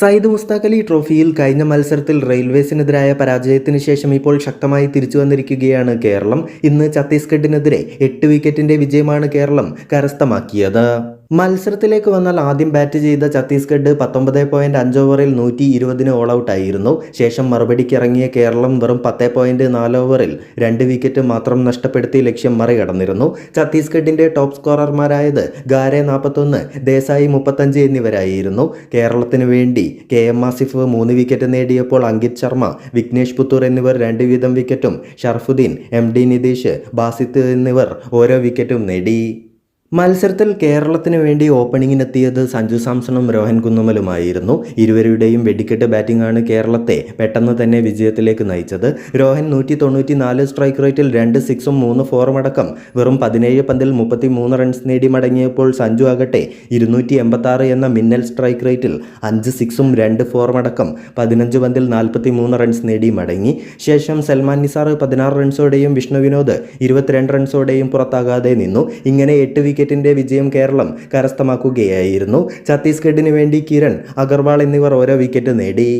സയ്യിദ് മുസ്താഖലി ട്രോഫിയിൽ കഴിഞ്ഞ മത്സരത്തിൽ റെയിൽവേസിനെതിരായ പരാജയത്തിന് ശേഷം ഇപ്പോൾ ശക്തമായി തിരിച്ചു വന്നിരിക്കുകയാണ് കേരളം. ഇന്ന് ഛത്തീസ്ഗഡിനെതിരെ എട്ട് വിക്കറ്റിന്റെ വിജയമാണ് കേരളം കരസ്ഥമാക്കിയത്. മത്സരത്തിലേക്ക് വന്നാൽ ആദ്യം ബാറ്റ് ചെയ്ത ഛത്തീസ്ഗഡ് പത്തൊമ്പത് പോയിന്റ് അഞ്ച് ഓവറിൽ നൂറ്റി ഇരുപതിന് ഓൾ ഔട്ട് ആയിരുന്നു. ശേഷം മറുപടിക്ക് ഇറങ്ങിയ കേരളം വെറും പത്ത് പോയിന്റ് നാല് ഓവറിൽ രണ്ട് വിക്കറ്റ് മാത്രം നഷ്ടപ്പെടുത്തി ലക്ഷ്യം മറികടന്നിരുന്നു. ഛത്തീസ്ഗഡിന്റെ ടോപ്പ് സ്കോറർമാരായത് ഗാരെ നാൽപ്പത്തൊന്ന് ദേശായി മുപ്പത്തഞ്ച് എന്നിവരായിരുന്നു. കേരളത്തിന് വേണ്ടി കെ എം ആസിഫ് മൂന്ന് വിക്കറ്റ് നേടിയപ്പോൾ അങ്കിത് ശർമ്മ വിഘ്നേഷ് പുത്തൂർ എന്നിവർ രണ്ട് വീതം വിക്കറ്റും ഷർഫുദ്ദീൻ എം ഡി നിതീഷ് ബാസിത്ത് എന്നിവർ ഓരോ വിക്കറ്റും നേടി. മത്സരത്തിൽ കേരളത്തിന് വേണ്ടി ഓപ്പണിങ്ങിനെത്തിയത് സഞ്ജു സാംസണും രോഹൻ കുന്നുമലുമായിരുന്നു ഇരുവരുടെയും വെടിക്കെട്ട് ബാറ്റിംഗാണ് കേരളത്തെ പെട്ടെന്ന് തന്നെ വിജയത്തിലേക്ക് നയിച്ചത്. രോഹൻ നൂറ്റി തൊണ്ണൂറ്റി നാല് സ്ട്രൈക്ക് റേറ്റിൽ രണ്ട് സിക്സും മൂന്ന് ഫോറും അടക്കം വെറും പതിനേഴ് പന്തിൽ മുപ്പത്തി മൂന്ന് റൺസ് നേടി മടങ്ങിയപ്പോൾ സഞ്ജു ആകട്ടെ ഇരുന്നൂറ്റി എൺപത്തി ആറ് എന്ന മിന്നൽ സ്ട്രൈക്ക് റേറ്റിൽ അഞ്ച് സിക്സും രണ്ട് ഫോറും അടക്കം പതിനഞ്ച് പന്തിൽ നാൽപ്പത്തി മൂന്ന് റൺസ് നേടി മടങ്ങി ശേഷം സൽമാൻ നിസാർ പതിനാറ് റൺസോടെയും വിഷ്ണു വിനോദ് ഇരുപത്തിരണ്ട് റൺസോടെയും പുറത്താകാതെ നിന്നു. ഇങ്ങനെ എട്ട് വിക്കറ്റിന്റെ വിജയം കേരളം കരസ്ഥമാക്കുകയായിരുന്നു. ഛത്തീസ്ഗഡിന് വേണ്ടി കിരൺ അഗർവാൾ എന്നിവർ ഓരോ വിക്കറ്റ് നേടി.